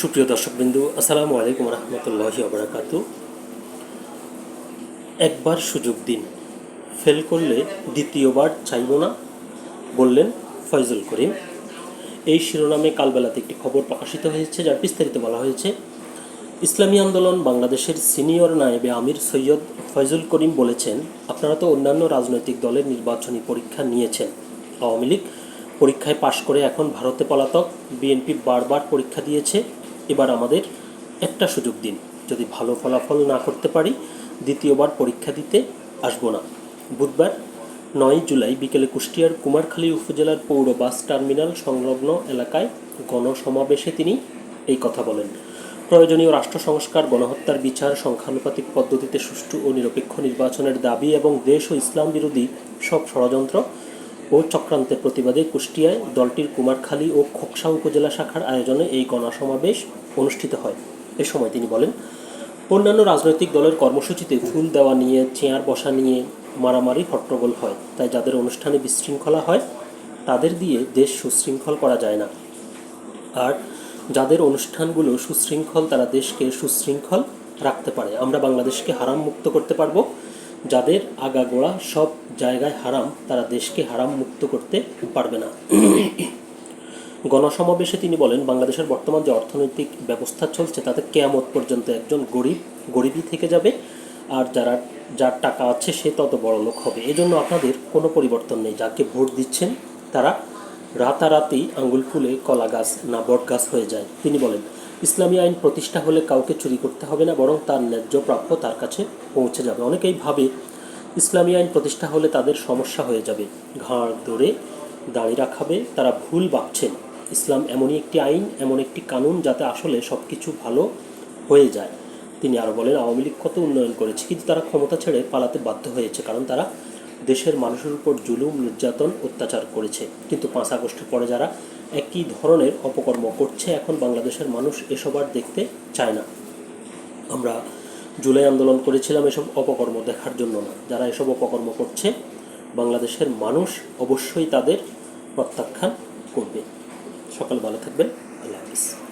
সুপ্রিয় দর্শকবিন্দু, আসসালামু আলাইকুম রহমতুল্লাহি আবরাকাতু একবার সুযোগ দিন। ফেল করলে দ্বিতীয়বার চাইব না, বললেন ফয়জুল করিম। এই শিরোনামে কালবেলাতে একটি খবর প্রকাশিত হয়েছে, যার বিস্তারিত বলা হয়েছে, ইসলামী আন্দোলন বাংলাদেশের সিনিয়র নায়েবে আমির সৈয়দ ফয়জুল করিম বলেছেন, আপনারা তো অন্যান্য রাজনৈতিক দলের নির্বাচনী পরীক্ষা নিয়েছেন। আওয়ামী লীগ পরীক্ষায় পাশ করে এখন ভারতে পলাতক। বিএনপি বারবার পরীক্ষা দিয়েছে। এবার আমাদের একটা সুযোগ দিন। যদি ভালো ফলাফল না করতে পারি, দ্বিতীয়বার পরীক্ষা দিতে আসব না। বুধবার নয় জুলাই বিকেলে কুষ্টিয়ার কুমারখালী উপজেলার পৌর বাস টার্মিনাল সংলগ্ন এলাকায় গণসমাবেশে তিনি এই কথা বলেন। প্রয়োজনীয় রাষ্ট্র সংস্কার, গণহত্যার বিচার, সংখ্যানুপাতিক পদ্ধতিতে সুষ্ঠু ও নিরপেক্ষ নির্বাচনের দাবি এবং দেশ ও ইসলাম বিরোধী সব ষড়যন্ত্র ও চক্রান্তের প্রতিবাদে কুষ্টিয়ায় দলটির কুমারখালী ও খোকসা উপজেলা শাখার আয়োজনে এই গণসমাবেশ অনুষ্ঠিত হয়। এ সময় তিনি বলেন, অন্যান্য রাজনৈতিক দলের কর্মসূচিতে ফুল দেওয়া নিয়ে, চেয়ার বসা নিয়ে মারামারি, হট্টগোল হয়। তাই যাদের অনুষ্ঠানে বিশৃঙ্খলা হয়, তাদের দিয়ে দেশ সুশৃঙ্খল করা যায় না। আর যাদের অনুষ্ঠানগুলো সুশৃঙ্খল, তারা দেশকে সুশৃঙ্খল রাখতে পারে। আমরা বাংলাদেশকে হারাম মুক্ত করতে পারব। যাদের আগাগোড়া সব জায়গায় হারাম, তারা দেশকে হারাম মুক্ত করতে পারবে না। গণসমাবেশে তিনি বলেন, বাংলাদেশের বর্তমান যে অর্থনৈতিক ব্যবস্থা চলছে, তাতে কেয়ামত পর্যন্ত একজন গরিব, গরিবই থেকে যাবে, আর যারা, যার টাকা আছে সে তত বড় লোক হবে। এজন্য আপনাদের কোনো পরিবর্তন নেই। যাকে ভোট দিচ্ছেন, তারা রাতারাতি আঙ্গুল ফুলে কলা গাছ না বট গাছ হয়ে যায়। তিনি বলেন, ইসলামী আইন প্রতিষ্ঠা হলে কাউকে চুরি করতে হবে না, বরং তার ন্যায্য প্রাপ্য তার কাছে পৌঁছে যাবে। অনেকেই ভাবে, ইসলামী আইন প্রতিষ্ঠা হলে তাদের সমস্যা হয়ে যাবে। ঘাড় ধরে দাঁড়িয়ে রাখাবে, তারা ভুল ভাবছেন। ইসলাম এমনই একটি আইন, এমন একটি কানুন যাতে আসলে সব কিছু ভালো হয়ে যায়। তিনি আরও বলেন, আওয়ামী লীগ কত উন্নয়ন করেছে, কিন্তু তারা ক্ষমতা ছেড়ে পালাতে বাধ্য হয়েছে, কারণ তারা দেশের মানুষের উপর জুলুম, নির্যাতন, অত্যাচার করেছে। কিন্তু পাঁচ আগস্টের পরে যারা একই ধরনের অপকর্ম করছে, এখন বাংলাদেশের মানুষ এসব আর দেখতে চায় না। আমরা জুলাই আন্দোলন করেছিলাম এসব অপকর্ম দেখার জন্য না। যারা এসব অপকর্ম করছে, বাংলাদেশের মানুষ অবশ্যই তাদের প্রত্যাখ্যান করবে। সকাল ভালো থাকবেন। আল্লাহ হাফিজ।